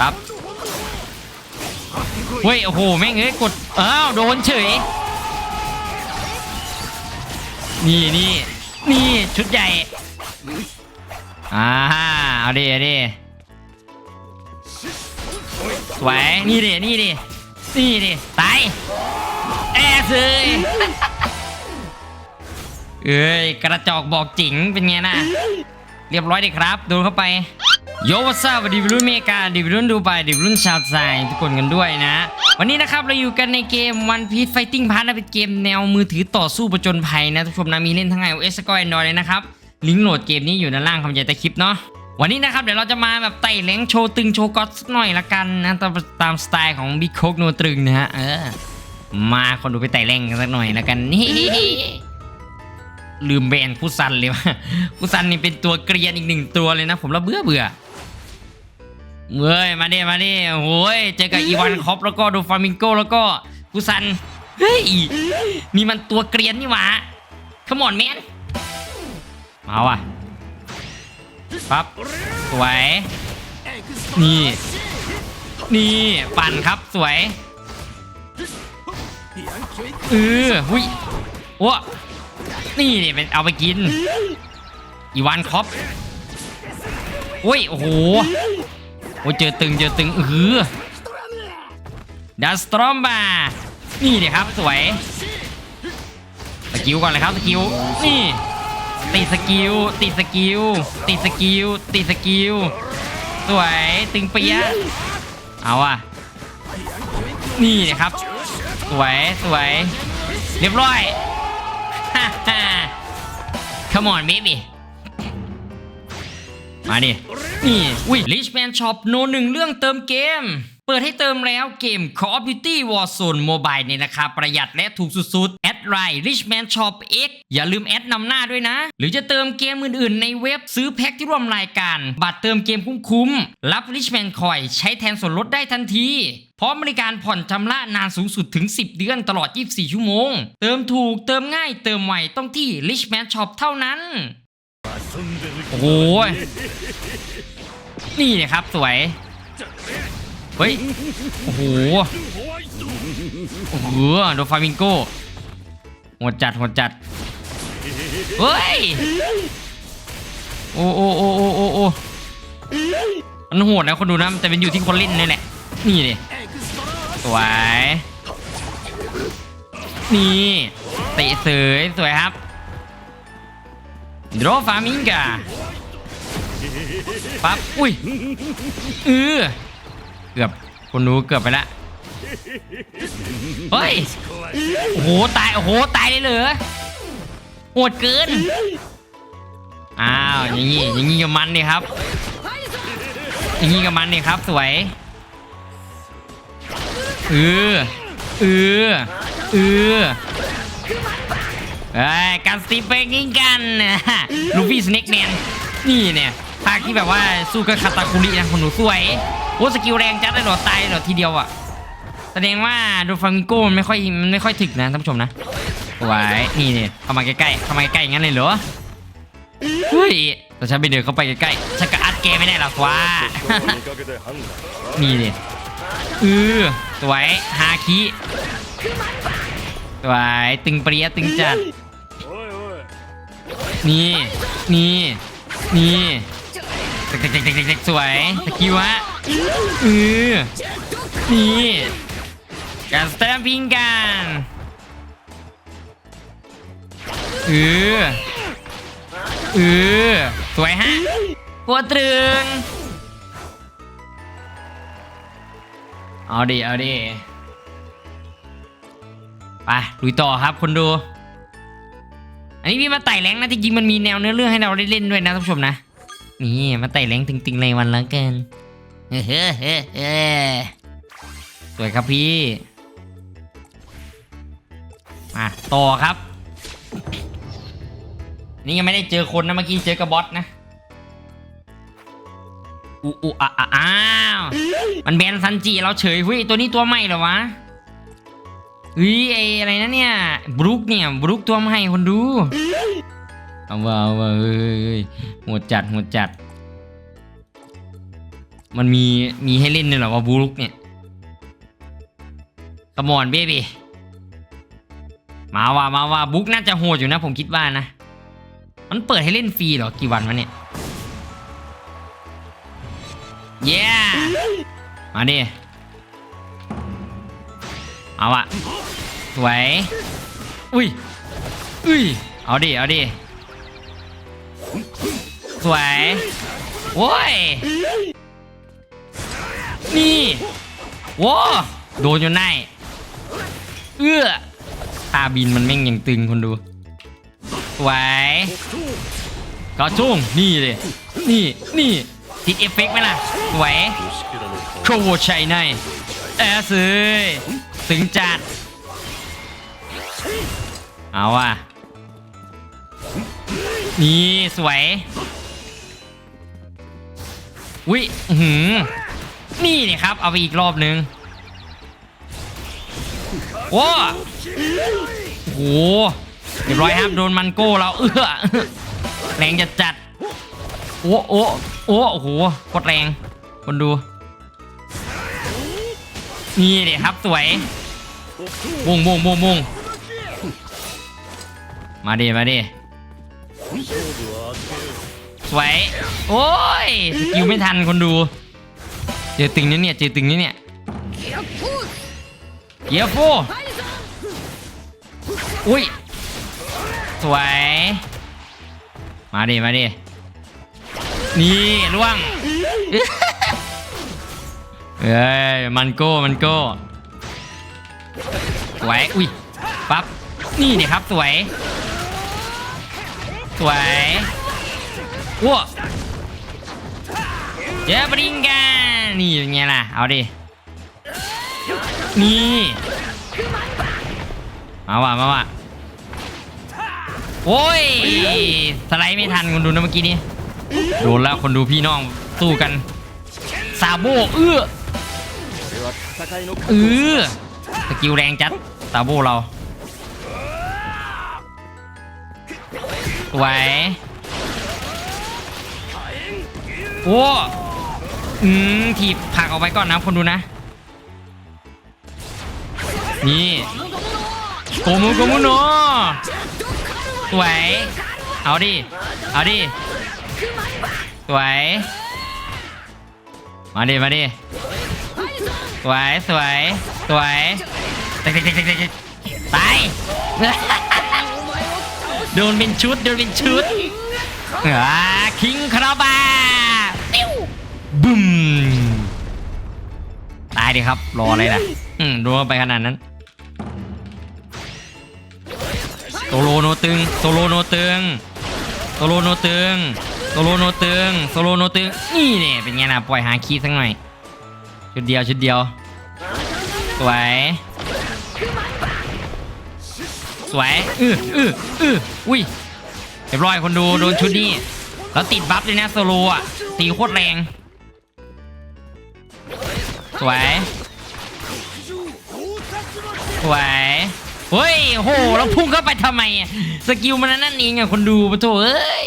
ปั๊บเฮ้ย โอ้โห แม่งเอ้ยกด อ้าว โดนเฉย นี่นี่นี่ชุดใหญ่ อ่าเอาดิเอาดิสวย นี่ดิ นี่ดิ นี่ดิ ตาย แอสเลยเอ้ย กระจอกบอกจิ๋งเป็นไงนะ เรียบร้อยดีครับดนเข้าไป โยวัสดีวิรุ่นเมกาดิวิรุ่นดูไปดิวิรุ่นชาวไซทุกคนกันด้วยนะ วันนี้นะครับเราอยู่กันในเกม One Piece Fighting Pass นะเป็นเกมแนวมือถือต่อสู้ประจนภัยนะทุกคนนะมีเล่นทั้ง iOS แล้วก็ Android เลยนะครับ ลิงก์โหลดเกมนี้อยู่ด้านล่างคำใหญ่ใต้คลิปเนาะวันนี้นะครับเดี๋ยวเราจะมาแบบไต่แรงโชว์ตึงโชว์ก๊อตสักหน่อยละกันนะตามตามสไตล์ของบิ๊กโคกโนตรึงนะฮะเออมาคนดูไปไต่แรงกันสักหน่อยละกันนี่ ลืมแบนคุซันเลยว่าคุซันนี่เป็นตัวเกรียนอีกหนึ่งตัวเลยนะ ผมละเบื่อเบื่อเว้ยมาเด้มาเด้โอ้ยเจอกับอีวานคอปแล้วก็ดูฟามิงโกแล้วก็คุซันเฮ้ยนี่มันตัวเกรียนนี่หว่าขมอนแมนมาว่ะปั๊บสวยนี่นี่ปั่นครับสวยเออหุยโอ้ นี่เนี่ยเป็นเอาไปกิน อีวานคอปอุ้ย โอ้โหโอ้เจอตึงเจอตึงเออดัสตรอมบานี่เดี๋ยครับสวย สกิลก่อนเลยครับสกิล นี่ติสกิลติสกิลติสกิลติสกิลสวยตึงเปียเอาอะ นี่เนยครับ สวยสวย เรียบร้อย Come on baby มาดิ นี่อุ้ย Richman Shop โนหนึ่งเรื่องเติมเกม เปิดให้เติมแล้วเกม Call of Duty Warzone Mobile เนราคาประหยัดและถูกสุด ไลน์ Richman Shop X อย่าลืมแอดนำหน้าด้วยนะ หรือจะเติมเกมอื่นๆ ในเว็บซื้อแพ็คที่ร่วมรายการ บัตรเติมเกมคุ้มๆ รับ Richman Coin ใช้แทนส่วนลดได้ทันที พร้อมบริการผ่อนชำระนานสูงสุดถึง 10 เดือนตลอด 24 ชั่วโมง เติมถูกเติมง่ายเติมไวต้องที่ Richman Shop เท่านั้น โอ้โหนี่นี่ยครับสวยเฮ้ย โอ้โห โอ้โห โดฟามิงโก้ หดจัดโหดจัดเฮ้ยโอ้โอ้โอ้โอ้โอ้โอ้มันโหดนะคนดูนะแต่เป็นอยู่ที่คนเล่นนี่แหละนี่เลยสวยนี่เตะเสยสวยครับโดฟามิงกาปั๊บอุ้ยเออเกือบคนรู้เกือบไปละ เฮ้ย โอ้โห ตาย โอ้โห ตายเลยเหรอโหดเกิน อ้าว อย่างงี้ อย่างงี้กับมันนี่ครับ อย่างงี้กับมันนี่ครับ สวย เออ เออ เออเอ้ยการสตีเปกิ้งกันลูฟี่สเน็กแมนนี่เนี่ยภาคที่แบบว่าสู้กับคาตาคุรินะคนหนูสวยโอ้สกิลแรงจัดเลยหรอตายเลยเหรอทีเดียวอะ แสดงว่าโดฟามิงโก้มันไม่ค่อยมันไม่ค่อยถึกนะท่านผู้ชมนะไว้นี่เนี่ยเข้ามาใกล้ๆเข้ามาใกล้ๆอย่างนั้นเลยเหรอเฮ้ยแต่ฉันไปเดินเข้าไปใกล้ๆฉันก็อัดเกมไม่ได้หรอกว่านี่เนี่ยเออสวยฮาคิสวยตึงเปรี้ยตึงจัดนี่นี่นี่เด็กเด็กเด็กเด็กสวยสกิลฮะเออนี่ การสแตมพิงกันเออเออสวยฮะปัวตรึง เอาดิ เอาดิ ไปลุยต่อครับคนดู อันนี้พี่มาไต่แรงนะจริงๆมันมีแนวเนื้อเรื่องให้เราได้เล่นด้วยนะท่านผู้ชมนะ นี่มาไต่แรงตึงๆในวันแล้วกันเฮ้เฮ้เฮ้สวยครับพี่ มาต่อครับ นี่ยังไม่ได้เจอคนนะเมื่อกี้เจอกับบอสนะอูอูอะอ้าวมันแบนซันจิเราเฉยเฮ้ยตัวนี้ตัวใหม่เหรอวะเฮ้ยไออะไรนะเนี่ยบรุกเนี่ยบรุกตัวใหม่คนดูเอาว่าเอาว่าเฮ้ยเฮ้ยเฮ้ยโหดจัดโหดจัด มันมีมีให้เล่นเนี่ยเหรอว่าบูลุกเนี่ยขมอนเบบี้ มาว่ามาว่าบุ๊กน่าจะโหดอยู่นะ ผมคิดว่านะ มันเปิดให้เล่นฟรีเหรอ กี่วันวะเนี่ยเย้มาดิเอาอะสวยอุ้ยอุ้ยเอาดิ เอาดิ สวยโว้ย นี่โว้โดนจนได้เอื้อ ตาบินมันแม่งยังตึงคนดูสวยก็จุ้งนี่เลยนี่นี่ติดเอฟเฟกต์ไหมล่ะสวโคโวชัยในแอสเอยถึงจัด เอาว่ะ นี่สวยอุ้ยอื้อหือนี่นี่ครับ เอาไปอีกรอบนึง โอ้โหเรียบร้อยครับโดนมันโก้เราเอื้อแรงจัดจัดโอ้โอ้โอ้โอ้โหโคตรแรงคนดู นี่เดี๋ยครับสวยมุงมุงมุงมุงมาดิมาดิสวย โอ้ยสกิลไม่ทันคนดู เจอตึงนี้เนี่ย เจอตึงนี้เนี่ย เยโฟอุ้ย สวย มาดิ มาดิ นี่ล่วง เอ้ย มันโก้ มันโก้สวย อุ้ย ปั๊บ นี่เนี่ครับ สวย สวยว้าเจอบริงกันนี่เป็นไงล่ะ เอาดิ นี่มาว่ะมาว่ะโอ้ยสไลด์ไม่ทันคนดูนะเมื่อกี้นี้โดนแล้วคนดูพี่น้องสู้กันซาโบเอื้อเออสกิลแรงจัดซาโบเราสวโอ้อืมถีบผักออกไปก่อนนะคนดูนะ นี่โกมุโกมุโนสวย เอาดิ เอาดิ สวย มาดิ มาดิ สวย สวย สวยตายตายตายตายตายโดนเป็นชุด โดนเป็นชุดอ่าคิงคาราบาติ้วบึ้ม ตายดิครับ รออะไรล่ะ อืมโดนไปขนาดนั้น โซโลโนตึงโซโลโนตึงโซโลโนตึงโซโลโนตึงโซโลโนตึงนี่เนี่ยเป็นไงนะปล่อยหาคีสักหน่อยชุดเดียวชุดเดียว สวยสวยอืออืออืออุ้ยเรียบร้อยคนดูโดนชุดนี้แล้วติดบัฟเลยนะโซโลอะตีโคตรแรง สวย สวย เฮ้ยโหเราพุ่งเข้าไปทำไมอะสกิลมันนั่นเองอะคนดูปะโถเอ้ย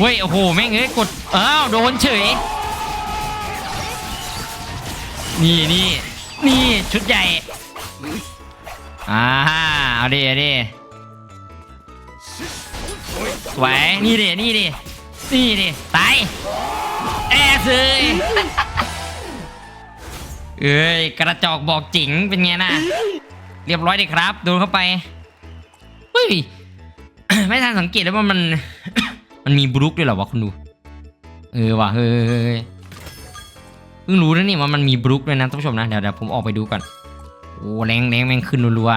เฮ้ย โอ้โห แม่งเอ้ยกด อ้าว โดนเฉย นี่นี่นี่ชุดใหญ่ อ่าเอาดิเอาดิสวยนี่ดิ นี่ดิ นี่ดิ ตาย แอสเลยเอ้ย กระจอกบอกจิ๋งเป็นไงนะ เรียบร้อยดีครับ โดนเข้าไป เฮ้ย ไม่ทันสังเกตแล้วว่ามัน มันมีบลุกด้วยเหรอวะคุณดู เออว่ะเฮ้ยเพิ่งรู้นะนี่ว่ามันมีบลุกด้วยนะท่านผู้ชมนะเดี๋ยวเดี๋ยวผมออกไปดูก่อนโอ้แรงแรงแม่งขึ้นรัว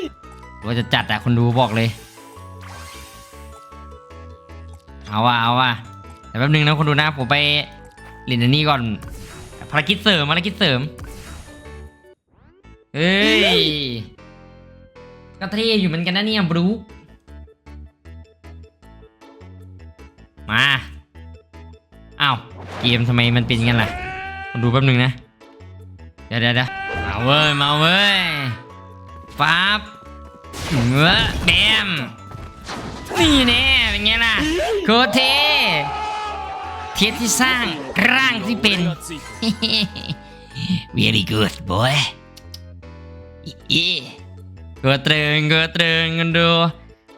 ๆว่าจะจัดอะคนดูบอกเลย เอาว่ะเอาว่ะแต่แป๊บนึงนะคนดูนะผมไปเล่นอันนี้ก่อนภารกิจเสริมภารกิจเสริมเฮ้ยก็เท่อยู่เหมือนกันนะเนี่ยบรูค มาอ้าวเกมทำไมมันเป็นงั้นล่ะมาดูแป๊บนึงนะเดี๋ยวเดี๋ยวเดี๋ยวมาเว้ยมาเว้ยฟ้าบเงื้อแบมนี่แน่เป็นไงล่ะโคตรเทเทียที่สร้างร่างที่เป็น very good boy อีเกิดเตรงเกิดเตรงกันดู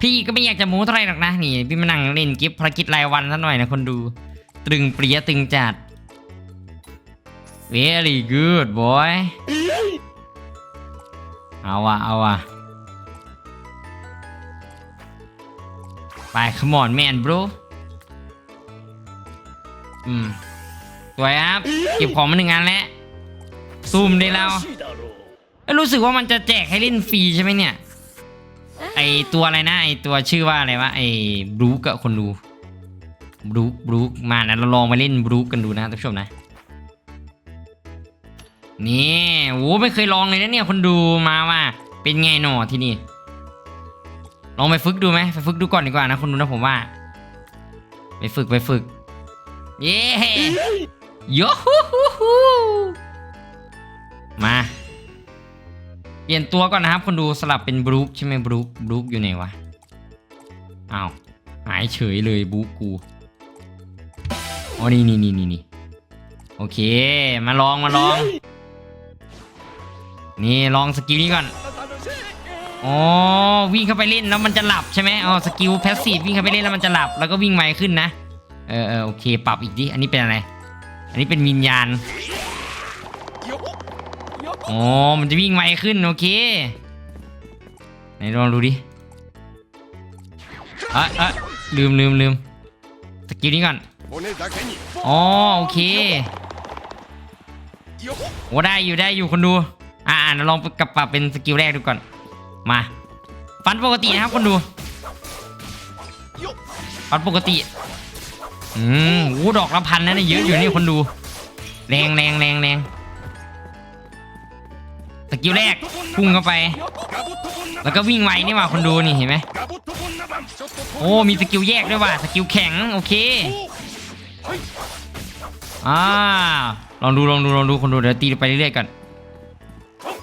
พี่ก็ไม่อยากจะโม้เท่าไหรหรอกนะนี่พี่มานั่งเล่นกิฟต์ภารกิจรายวันซะหน่อยนะคนดู ตรึงเปรี้ยตึงจัด very good boy เอาวะเอาวะไป come on man bro อืมสวยครับเก็บของมาหนึ่งงานแล้วซูมได้แล้วเอ้ยรู้สึกว่ามันจะแจกให้เล่นฟรีใช่ไหมเนี่ย ไอตัวอะไรนะไอตัวชื่อว่าอะไรวะไอบรูกอะคนดูบรูกบรูกมานะเราลองมาเล่นบรูกกันดูนะท่านผู้ชมนะนี่โอ้ไม่เคยลองเลยนะเนี่ยคนดูมาว่า เป็นไงหนอที่นี่ ลองไปฝึกดูไหมไปฝึกดูก่อนดีกว่านะคนดูนะผมว่า ไปฝึกไปฝึก เย้โยฮูฮูฮูมา เปลี่ยนตัวก่อนนะครับ คนดูสลับเป็นบรูคใช่ไหมบรูคบรูคอยู่ไหนวะอ้าวหายเฉยเลยบรูคกูอ๋อนี่นี่นี่นี่นี่โอเค มาลองมาลอง นี่ลองสกิลนี้ก่อนอ๋อวิ่งเข้าไปเล่นแล้วมันจะหลับใช่ไหมอ๋อสกิลแพสซีฟวิ่งเข้าไปเล่นแล้วมันจะหลับแล้วก็วิ่งไวขึ้นนะเออเออโอเค ปรับอีกดิอันนี้เป็นอะไร อันนี้เป็นวิญญาณ อ๋อ มันจะวิ่งไวขึ้น โอเค ไหนลองดูดิอะอะลืมลืมลืมสกิลนี้ก่อน อ๋อ โอเค โอ้ได้อยู่ได้อยู่คนดู อ่าลองกลับปรับเป็นสกิลแรกดูก่อน มา ฟันปกตินะครับคนดู ฟันปกติ อืมโอ้ดอกละพันนะเนี่ยเยอะอยู่นี่คนดู แรงแรงแรงแรง กิลแรกพุ่งเข้าไป แล้วก็วิ่งไวนี่ว่าคนดูนี่เห็นไหมโอ้มีสกิลแยกด้วยว่ะสกิลแข็งโอเคอ่าลองดูลองดูลองดูคนดูเดี๋ยวตีไปเรื่อยๆก่อน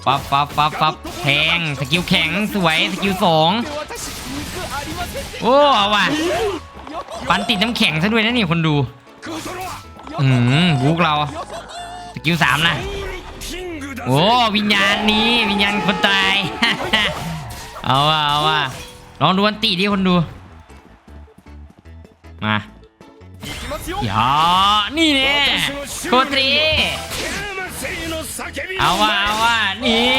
ปั๊บปั๊บปั๊บปั๊บแทงสกิลแข็งสวยสกิลสองโอ้เอาว่ะปันติดน้ำแข็งซะด้วยนะนี่คนดูอืมบุกเราสกิลสามนะ โอ้วิญญาณนี้วิญญาณคนตาย เอาว่ะเอาว่ะลองดูอันตีดิคนดู มาอย่านี่เนี่ยโคตรีเอาว่ะเอาว่ะนี่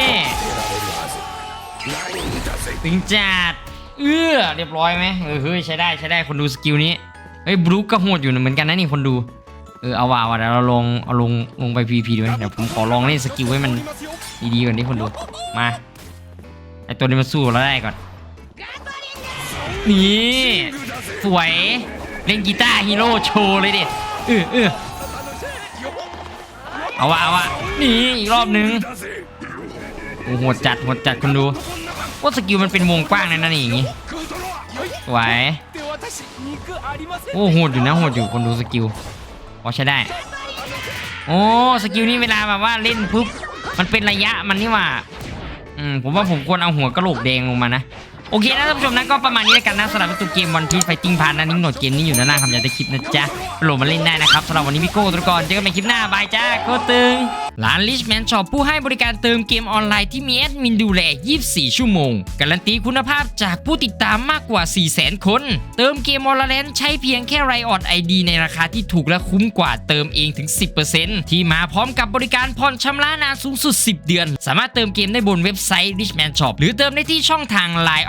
ตึงจัดเอื้อเรียบร้อยไหมเออเฮ้ยใช้ได้ใช้ได้คนดูสกิลนี้เฮ้ยบลูกก็โหดอยู่เหมือนกันนะนี่คนดู เออเอาว่าว่ะเดี๋ยวเราลงเอาลงลงไปพีพีด้วยเดี๋ยวผมขอลองเล่นสกิลให้มันดีๆก่อนที่คนดูมาไอตัวนี้มาสู้เราได้ก่อนนี่สวยเล่นกีตาร์ฮีโร่โชว์เลยดิเออเออเอาว่ะเอาว่ะนี่อีกรอบนึงโอ้โหจัดหดจัดคนดูว่าสกิลมันเป็นวงกว้างเลยนะนี่อย่างนี้สวยโอ้โหดอยู่นะโหดอยู่คนดูสกิล พอใช้ได้ โอ้สกิลนี้เวลาแบบว่าเล่นปุ๊บมันเป็นระยะมันนี่หว่าอืมผมว่าผมควรเอาหัวกระโหลกแดงลงมานะ โอเคนะท่านผู้ชมนะก็ประมาณนี้แล้วกันนะสำหรับตัวเกมวันพี e ไฟติ้งพาร์นะนิ่งโหนดเกมนี้อยู่นะหน้าคำยากจะคลิปนะจ๊ะโหลดมาเล่นได้นะครับสำหรับวันนี้พี่โก้ตัวก่อนเจอกันใหม่คลิปหน้าบายจ้าโคตรตึงร้าน Richman Shop ผู้ให้บริการเติมเกมออนไลน์ที่มีแอดมินดูแล 24 ชั่วโมง การันตีคุณภาพจากผู้ติดตามมากกว่า 400,000 คน เติมเกมออนไลน์ใช้เพียงแค่ไรออดไอดีในราคาที่ถูกและคุ้มกว่าเติมเองถึง 10%ที่มาพร้อมกับบริการผ่อนชำระนานสูงสุด 10 เดือน สามารถเติมเกมได้บนเว็บไซต์ Richman Shop หรือเติมได้ที่ช่องทาง Line